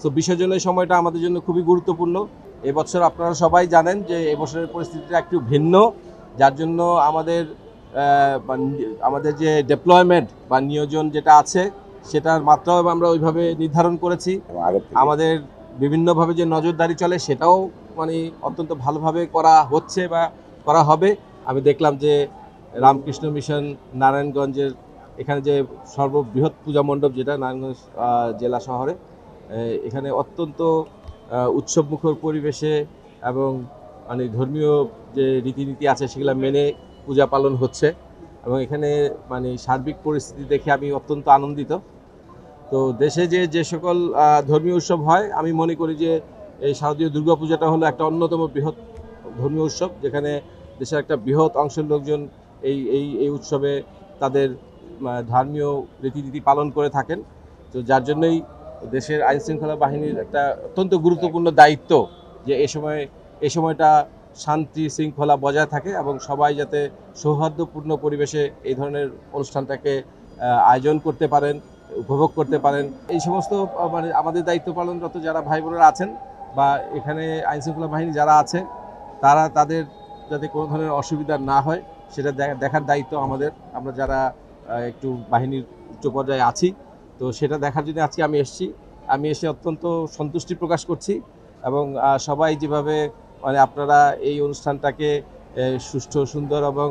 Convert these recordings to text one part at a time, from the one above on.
তো বিসর্জনের সময়টা আমাদের জন্য খুবই গুরুত্বপূর্ণ। এবছর আপনারা সবাই জানেন যে এবছরের পরিস্থিতিটা একটু ভিন্ন যার জন্য আমাদের আমাদের যে ডেপ্লয়মেন্ট বা নিয়োজন যেটা আছে সেটার মাত্রাও আমরা ওইভাবে নির্ধারণ করেছি। আমাদের বিভিন্নভাবে যে নজরদারি চলে সেটাও মানে অত্যন্ত ভালোভাবে করা হচ্ছে বা করা হবে। আমি দেখলাম যে রামকৃষ্ণ মিশন নারায়ণগঞ্জের এখানে যে সর্ববৃহৎ পূজা মণ্ডপ যেটা নারায়ণগঞ্জ জেলা শহরে এখানে অত্যন্ত উৎসবমুখর পরিবেশে এবং মানে ধর্মীয় যে রীতিনীতি আছে সেগুলো মেনে পূজা পালন হচ্ছে এবং এখানে মানে সার্বিক পরিস্থিতি দেখে আমি অত্যন্ত আনন্দিত। তো দেশে যে যে সকল ধর্মীয় উৎসব হয়, আমি মনে করি যে এই শারদীয় দুর্গাপূজাটা হলো একটা অন্যতম বৃহৎ ধর্মীয় উৎসব, যেখানে দেশের একটা বৃহৎ অংশের লোকজন এই এই এই উৎসবে তাদের ধর্মীয় রীতিনীতি পালন করে থাকেন। তো যার জন্যই দেশের আইন শৃঙ্খলা বাহিনীর একটা অত্যন্ত গুরুত্বপূর্ণ দায়িত্ব যে এই সময় এই সময়টা শান্তি শৃঙ্খলা বজায় থাকে এবং সবাই যাতে সৌহার্দ্যপূর্ণ পরিবেশে এই ধরনের অনুষ্ঠানটাকে আয়োজন করতে পারেন, উপভোগ করতে পারেন। এই সমস্ত মানে আমাদের দায়িত্ব পালনরত যারা ভাই বোনেরা আছেন বা এখানে আইন শৃঙ্খলা বাহিনী যারা আছে, তারা তাদের যাতে কোনো ধরনের অসুবিধা না হয়, সেটা দেখার দায়িত্ব আমাদের। আমরা যারা একটু বাহিনীর উচ্চ পর্যায়ে আছি তো সেটা দেখার জন্য আজকে আমি এসেছি। আমি এসে অত্যন্ত সন্তুষ্টি প্রকাশ করছি এবং সবাই যেভাবে মানে আপনারা এই অনুষ্ঠানটাকে সুষ্ঠু, সুন্দর এবং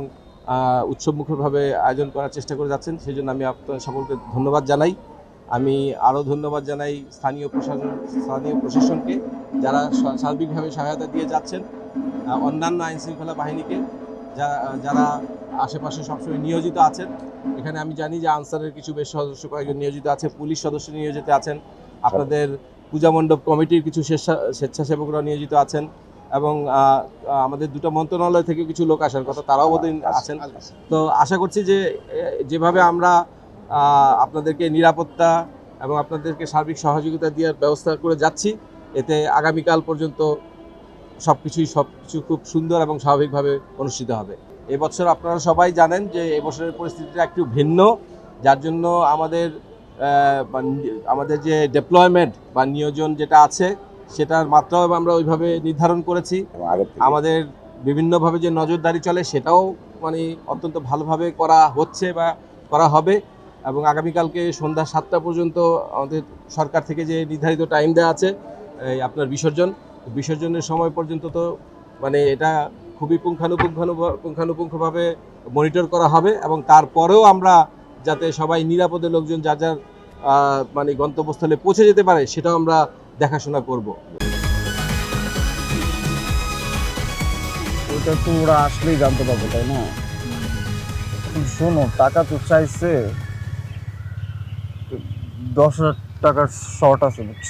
উৎসবমুখরভাবে আয়োজন করার চেষ্টা করে যাচ্ছেন সেই জন্য আমি আপনার সকলকে ধন্যবাদ জানাই। আমি আরও ধন্যবাদ জানাই স্থানীয় প্রশাসন, স্থানীয় প্রশাসনকে, যারা সার্বিকভাবে সহায়তা দিয়ে যাচ্ছেন অন্যান্য আইনশৃঙ্খলা বাহিনীকে। যারা আশেপাশে সবসময় নিয়োজিত আছেন, এখানে আমি জানি যে আনসারের কিছু বেশ সদস্য, কয়েকজন নিয়োজিত আছে, পুলিশ সদস্য নিয়োজিত আছেন, আপনাদের পূজা মণ্ডপ কমিটির কিছু স্বেচ্ছা- স্বেচ্ছাসেবকরা নিয়োজিত আছেন, এবং আমাদের দুটো মন্ত্রণালয় থেকে কিছু লোক আসার কথা, তারাও বোধহয় আছেন। তো আশা করছি যে যেভাবে আমরা আপনাদেরকে নিরাপত্তা এবং আপনাদেরকে সার্বিক সহযোগিতা দেওয়ার ব্যবস্থা করে যাচ্ছি, এতে আগামীকাল পর্যন্ত সব কিছুই সব কিছু খুব সুন্দর এবং স্বাভাবিকভাবে অনুষ্ঠিত হবে। এবছর আপনারা সবাই জানেন যে এবছরের পরিস্থিতিটা একটু ভিন্ন যার জন্য আমাদের আমাদের যে ডেপ্লয়মেন্ট বা নিয়োজন যেটা আছে সেটার মাত্রাও আমরা ওইভাবে নির্ধারণ করেছি। আমাদের বিভিন্নভাবে যে নজরদারি চলে সেটাও মানে অত্যন্ত ভালোভাবে করা হচ্ছে বা করা হবে এবং আগামীকালকে সন্ধ্যা সাতটা পর্যন্ত আমাদের সরকার থেকে যে নির্ধারিত টাইম দেওয়া আছে এই আপনার বিসর্জন বিসর্জনের সময় পর্যন্ত তো মানে এটা খুবই পুঙ্খানুপুঙ্খানু পুঙ্খানুপুঙ্খভাবে মনিটর করা হবে এবং তারপরেও আমরা যাতে সবাই নিরাপদে লোকজন যা যার মানে গন্তব্যস্থলে পৌঁছে যেতে পারে সেটাও আমরা দেখাশোনা করব। ওটা তো ওরা আসলেই জানতে পারবে তাই না? শোনো টাকা তো চাইছে দশ হাজার টাকার শর্ট আছে বুঝছ?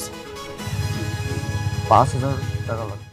পড়ছে পাঁচ হাজার টাকা লাগবে